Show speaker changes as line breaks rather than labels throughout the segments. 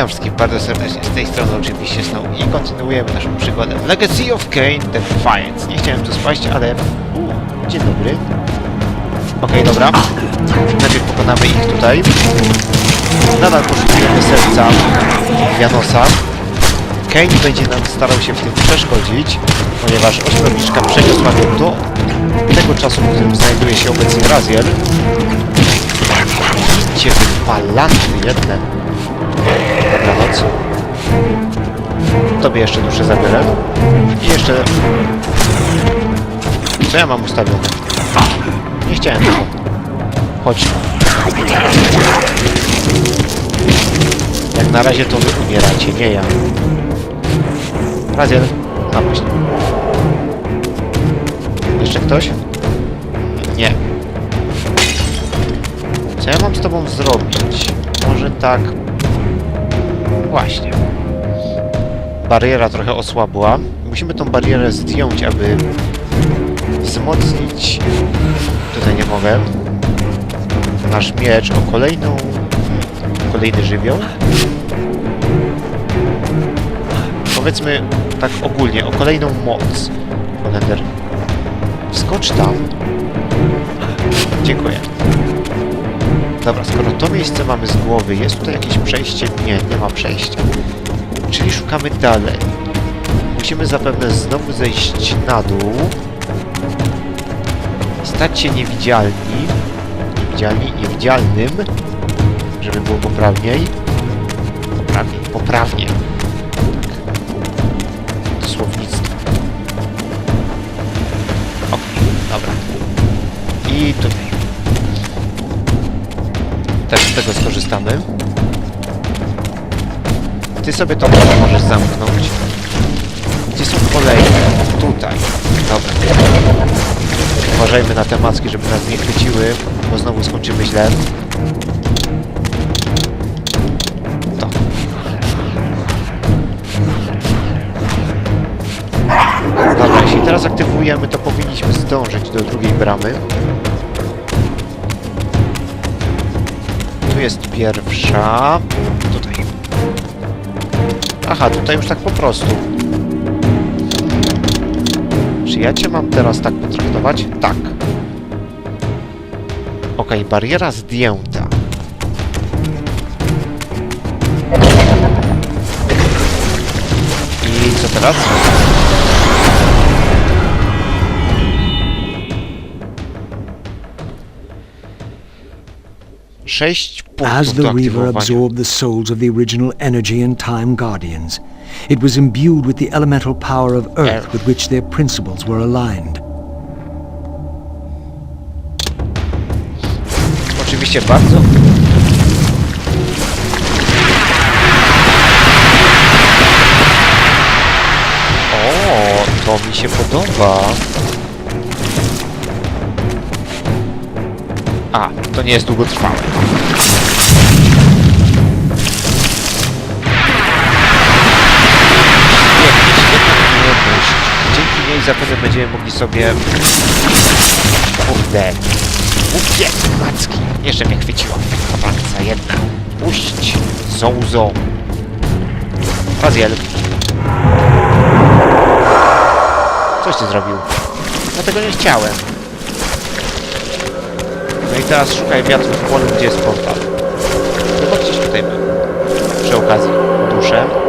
Witam wszystkich bardzo serdecznie, z tej strony oczywiście Snow i kontynuujemy naszą przygodę w Legacy of Kain Defiance. Nie chciałem tu spaść, ale... U, dzień dobry. Okej, dobra. Najpierw pokonamy ich tutaj. Nadal poszukiwamy serca Janosa. Kane będzie nam starał się w tym przeszkodzić, ponieważ ośmiorniczka przeniosła go do tego czasu, w którym znajduje się obecnie Raziel. Idźcie wypalanty jedne. Dobranoc. Tobie jeszcze duszę zabiorę. I jeszcze... Co ja mam ustawione? Nie chciałem tego. Chodź. Jak na razie to wy umieracie, nie ja. Raziel, napaść. Jeszcze ktoś? Nie. Co ja mam z tobą zrobić? Może tak... Właśnie. Bariera trochę osłabła. Musimy tą barierę zdjąć, aby wzmocnić... Tutaj nie mogę. Nasz miecz o kolejną... Kolejny żywioł. Powiedzmy tak ogólnie, o kolejną moc. Holender. Wskocz tam. Dziękuję. Dobra, skoro to miejsce mamy z głowy, jest tutaj jakieś przejście? Nie, nie ma przejścia. Czyli szukamy dalej. Musimy zapewne znowu zejść na dół. Stać się niewidzialni. Niewidzialni, niewidzialnym. Żeby było poprawniej. Poprawniej, poprawnie. Tak. Słownictwo. Okej, dobra. I tutaj. Też z tego skorzystamy. Ty sobie to możesz zamknąć. Gdzie są kolejne? Tutaj. Dobra. Uważajmy na te macki, żeby nas nie chwyciły, bo znowu skończymy źle. To. Dobra, jeśli teraz aktywujemy, to powinniśmy zdążyć do drugiej bramy. Jest pierwsza. Tutaj. Aha, tutaj już tak po prostu. Czy ja cię mam teraz tak potraktować? Tak. Okej, bariera zdjęta. I co teraz? Sześć
As the Reaver absorbed the souls of the original Energy and Time Guardians, it was imbued with the elemental power of Earth
Earth.
with which their principles were aligned.
Oczywiście bardzo. O, to mi się podoba. A, to nie jest długotrwałe. Zapewne będziemy mogli sobie... Kurde. Głupie macki. Jeszcze mnie chwyciła. Kapanca jedna. Puść. Zołzo. Raziel. Coś ty zrobił. Ja tego nie chciałem. No i teraz szukaj wiatru w polu, gdzie jest portal. Chyba gdzieś tutaj był. Przy okazji. Duszę.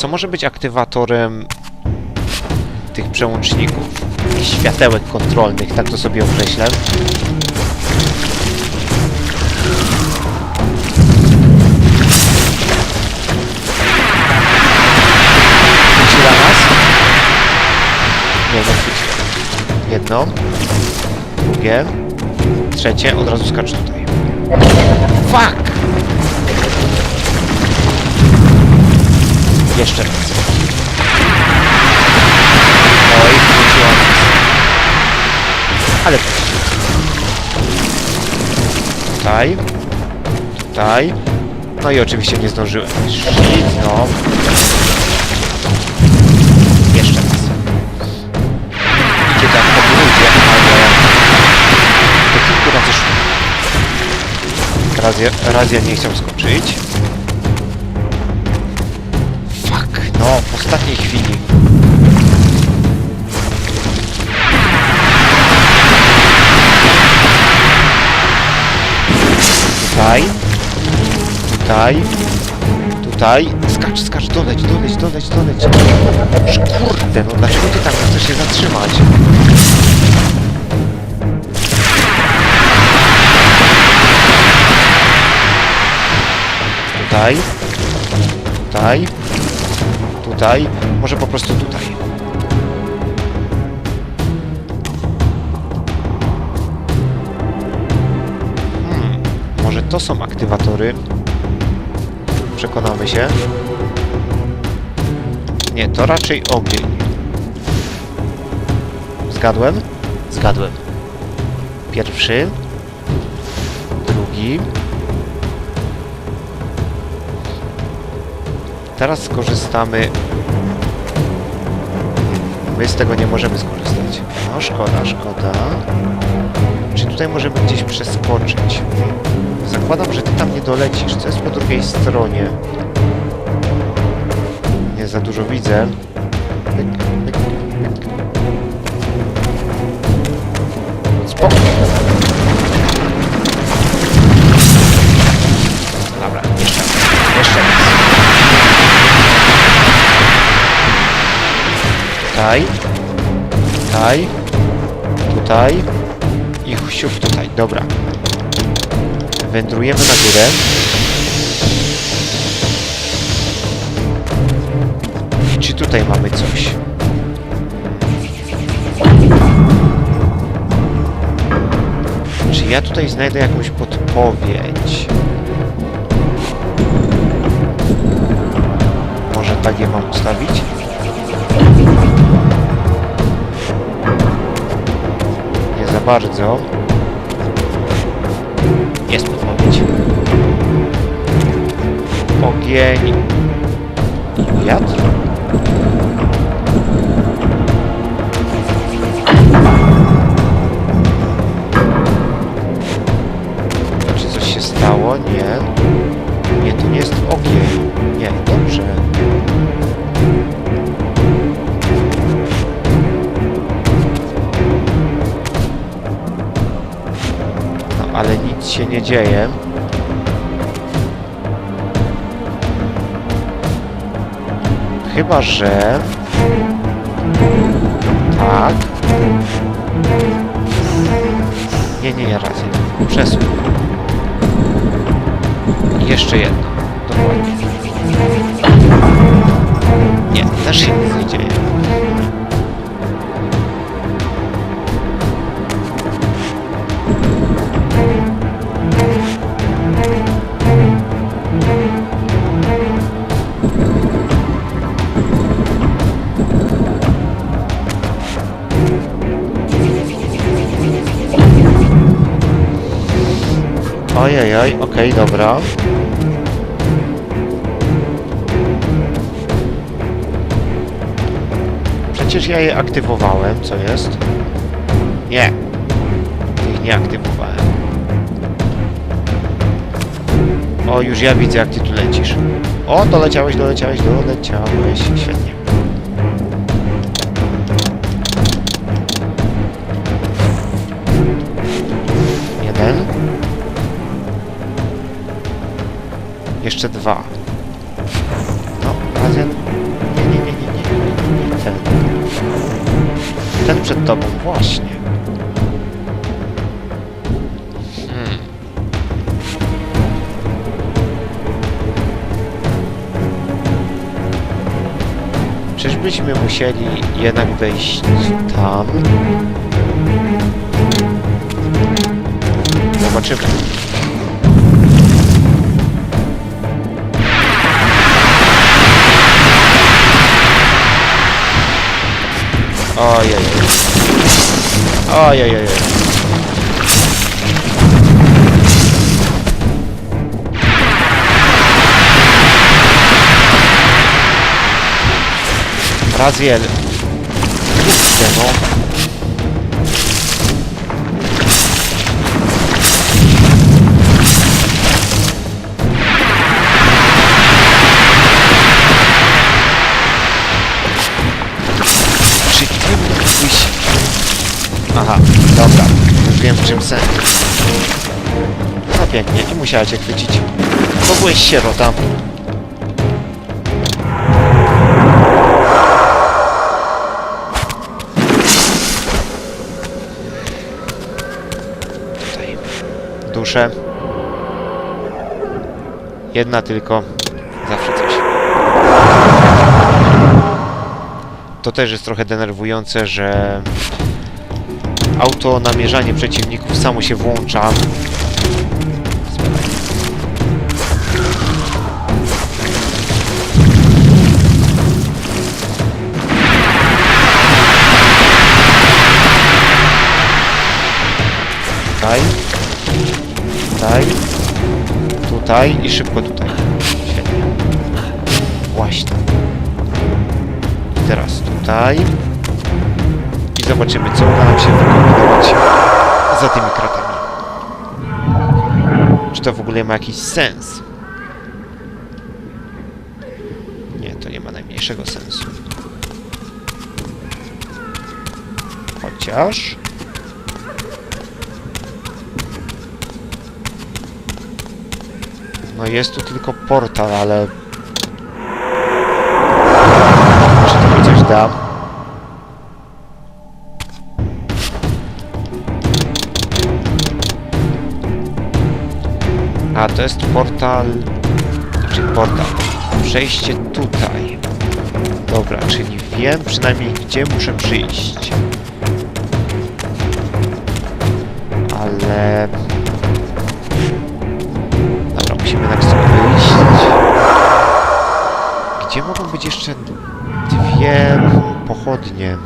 Co może być aktywatorem tych przełączników? Światełek kontrolnych, tak to sobie określę. Chwyciła nas? Nie, nie. Jedno. Drugie. Trzecie, od razu skacz tutaj. Fuck! Jeszcze raz. Oj, wróciła nas. Ale. Tutaj. Tutaj. No i oczywiście nie zdążyłem. Shit, no. Jeszcze raz. Idzie tak po grudzie, ale... To kilku razy szło Razia, Razia nie chciał skoczyć. Ostatniej chwili. Tutaj. Tutaj. Tutaj. Skacz, skacz, doleć, doleć, doleć, doleć. Kurde, no dlaczego ty tam chcesz się zatrzymać? Tutaj. Tutaj. Tutaj. Może po prostu tutaj. Hmm. Może to są aktywatory? Przekonamy się. Nie, to raczej ogień. Zgadłem? Zgadłem. Pierwszy. Drugi. Teraz skorzystamy... My z tego nie możemy skorzystać. No, szkoda, szkoda. Czy tutaj możemy gdzieś przeskoczyć? Zakładam, że ty tam nie dolecisz. Co jest po drugiej stronie? Nie za dużo widzę. Pyk, Tutaj. Tutaj. Tutaj. I siup tutaj. Dobra. Wędrujemy na górę. Czy tutaj mamy coś? Czy ja tutaj znajdę jakąś podpowiedź? Może tak je mam ustawić? Bardzo. Jest podpowiedź. Ogień. Wiatr? Czy coś się stało? Nie. Nie, to nie jest ogień. Nie, dobrze. Się nie dzieje. Chyba, że... Tak. Nie, nie, nie, raczej. Przesuń. Jeszcze jedno. Dokładnie. Nie, też się nie dzieje. Okej, dobra. Przecież ja je aktywowałem, co jest? Nie. Ich nie aktywowałem. O, już ja widzę, jak ty tu lecisz. O, doleciałeś, doleciałeś, doleciałeś. Świetnie. Jeszcze dwa. No, razem. Nie, nie, nie, nie, nie, ten. Ten przed tobą, właśnie. Hmm. Czyżbyśmy musieli jednak wejść tam? Zobaczymy. Ojej. Ojej. Raziel. Kurde Dobra, już wiem w czym sens. No pięknie, i musiała cię chwycić. Bo byłeś sierota. Tutaj. Duszę. Jedna tylko. Zawsze coś. To też jest trochę denerwujące, że auto namierzanie przeciwników samo się włącza. Tutaj. Tutaj. Tutaj i szybko tutaj. Świetnie. Właśnie. I teraz tutaj. Zobaczymy, co uda nam się wykombinować za tymi kratami. Czy to w ogóle ma jakiś sens? Nie, to nie ma najmniejszego sensu. Chociaż... No jest tu tylko portal, ale... Może to mi coś da? A, to jest portal... Znaczy portal. Przejście tutaj. Dobra, czyli wiem przynajmniej gdzie muszę przyjść. Ale... Dobra, musimy jednak stąd wyjść. Gdzie mogą być jeszcze dwie pochodnie?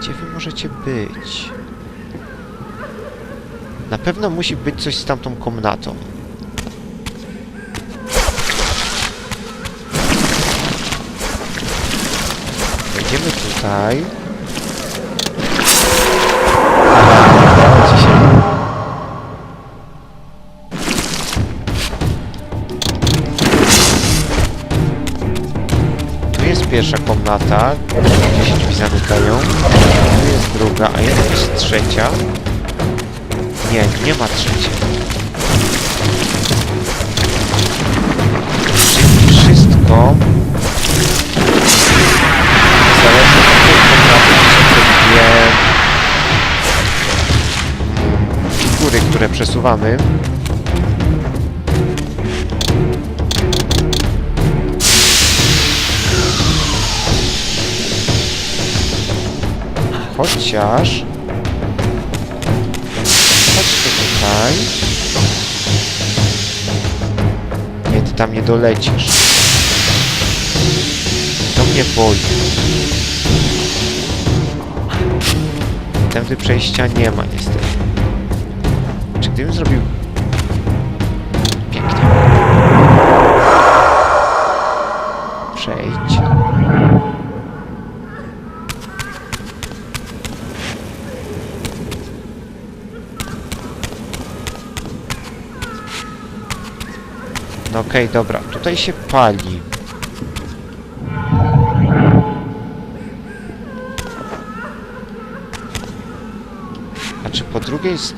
Gdzie wy możecie być? Na pewno musi być coś z tamtą komnatą. Wejdziemy tutaj. Jest pierwsza komnata, gdzie się drzwi zamykają. Tu jest druga, a jest jakaś trzecia. Nie, nie ma trzeciej. Wszystko zależy od tej komnaty, gdzie są te dwie figury, które przesuwamy. Chociaż... Chodźmy tutaj. Nie, ty tam nie dolecisz. To mnie boli. Tędy przejścia nie ma niestety. Czy gdybym zrobił... Okej, dobra. Tutaj się pali. A czy po drugiej st...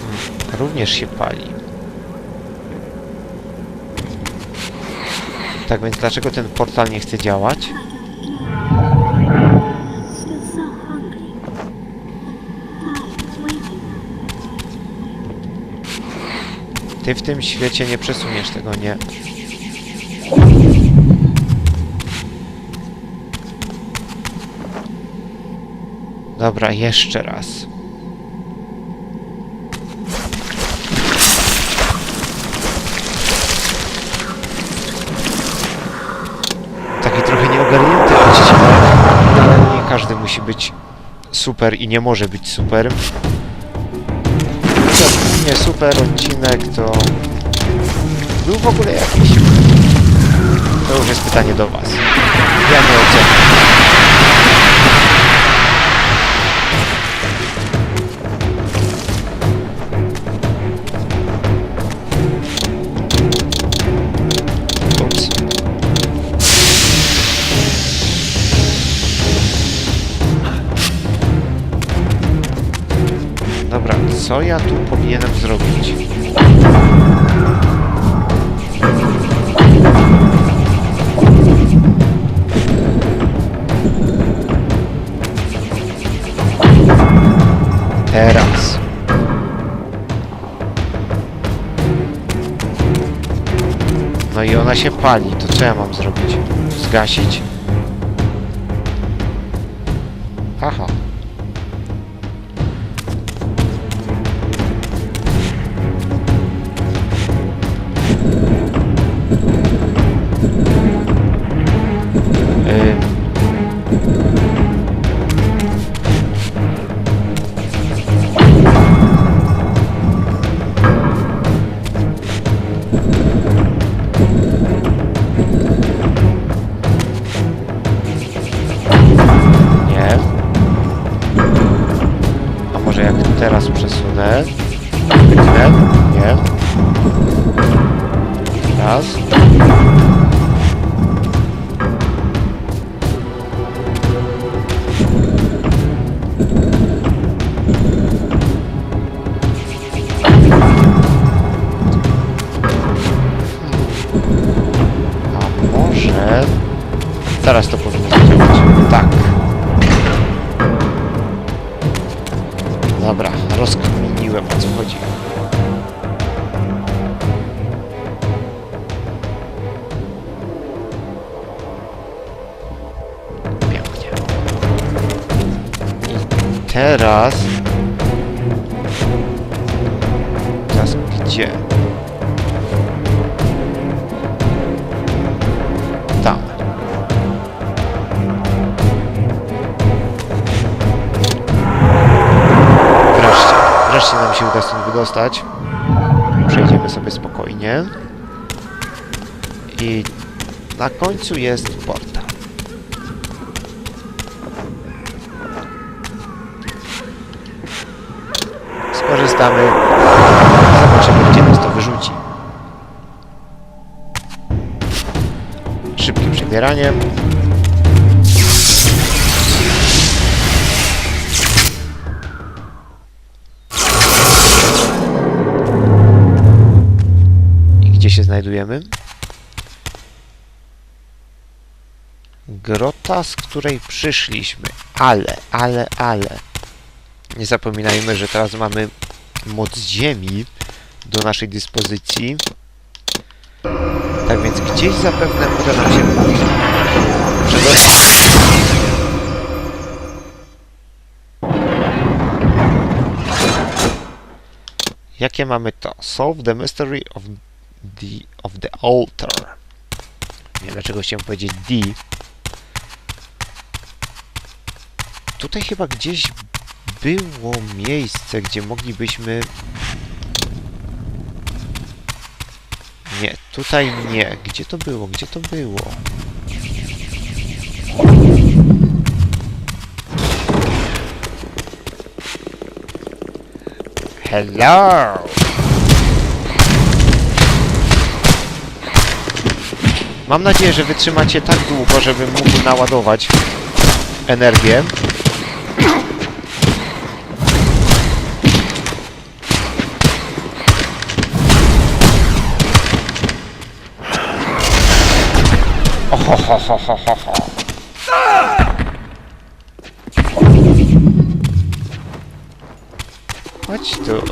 Hmm, Również się pali. Tak więc dlaczego ten portal nie chce działać? Ty w tym świecie nie przesuniesz tego, nie. Dobra, jeszcze raz. Taki trochę nieogarnięty odcinek, ale nie każdy musi być super i nie może być super. To nie super odcinek, to był w ogóle jakiś? To już jest pytanie do Was. Ja nie oceniam. Co ja tu powinienem zrobić? Teraz. No i ona się pali, to co ja mam zrobić? Zgasić? Dobra, rozkminiłem o co chodzi. Pięknie. I teraz... Teraz gdzie? Wydostać. Przejdziemy sobie spokojnie. I na końcu jest portal. Skorzystamy. Zobaczymy, gdzie nas to wyrzuci. Szybkie przebieranie. Grota, z której przyszliśmy. Ale, ale, ale. Nie zapominajmy, że teraz mamy moc ziemi do naszej dyspozycji. Tak więc gdzieś zapewne uda nam się przedostać. Jakie mamy to? Solve the mystery of the, of the altar. Nie wiem dlaczego chciałem powiedzieć D. Tutaj chyba gdzieś było miejsce, gdzie moglibyśmy... Nie, tutaj nie. Gdzie to było? Gdzie to było? Hello! Mam nadzieję, że wytrzymacie tak długo, żebym mógł naładować energię. Ohohohohoho. Chodź tu.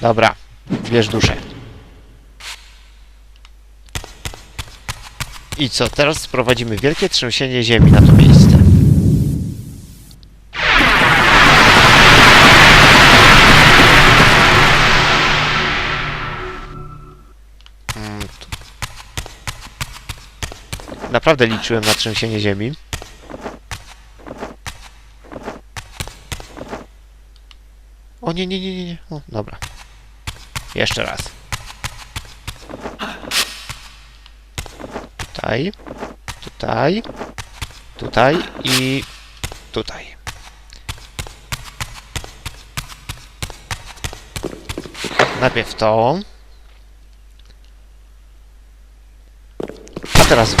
Dobra, bierz duszę. I co, teraz sprowadzimy wielkie trzęsienie ziemi na to miejsce. Naprawdę liczyłem na trzęsienie ziemi. O nie, nie, nie, nie, nie. O, dobra. Jeszcze raz. Tutaj. Tutaj. Tutaj i tutaj. Najpierw to. A teraz.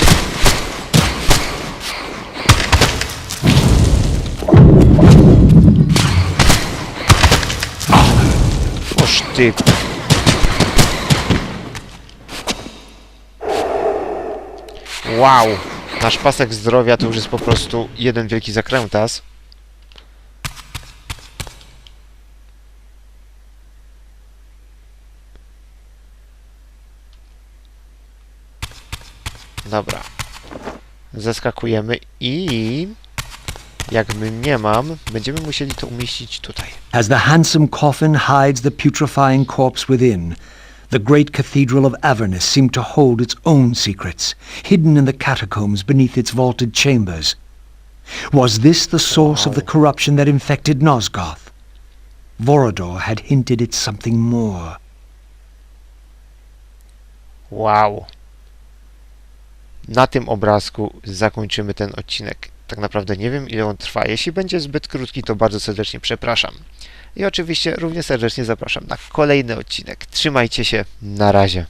Oż ty. Wow. Nasz pasek zdrowia to już jest po prostu jeden wielki zakrętas. Dobra. Zeskakujemy i... Jak my nie mam, będziemy musieli to umieścić tutaj.
As the handsome coffin hides the putrefying corpse within, the great cathedral of Avernus seemed to hold its own secrets, hidden in the catacombs beneath its vaulted chambers. Was this the source of the corruption that infected Nosgoth? Vorador had hinted at something more.
Wow. Na tym obrazku zakończymy ten odcinek. Tak naprawdę nie wiem ile on trwa. Jeśli będzie zbyt krótki, to bardzo serdecznie przepraszam. I oczywiście równie serdecznie zapraszam na kolejny odcinek. Trzymajcie się, na razie.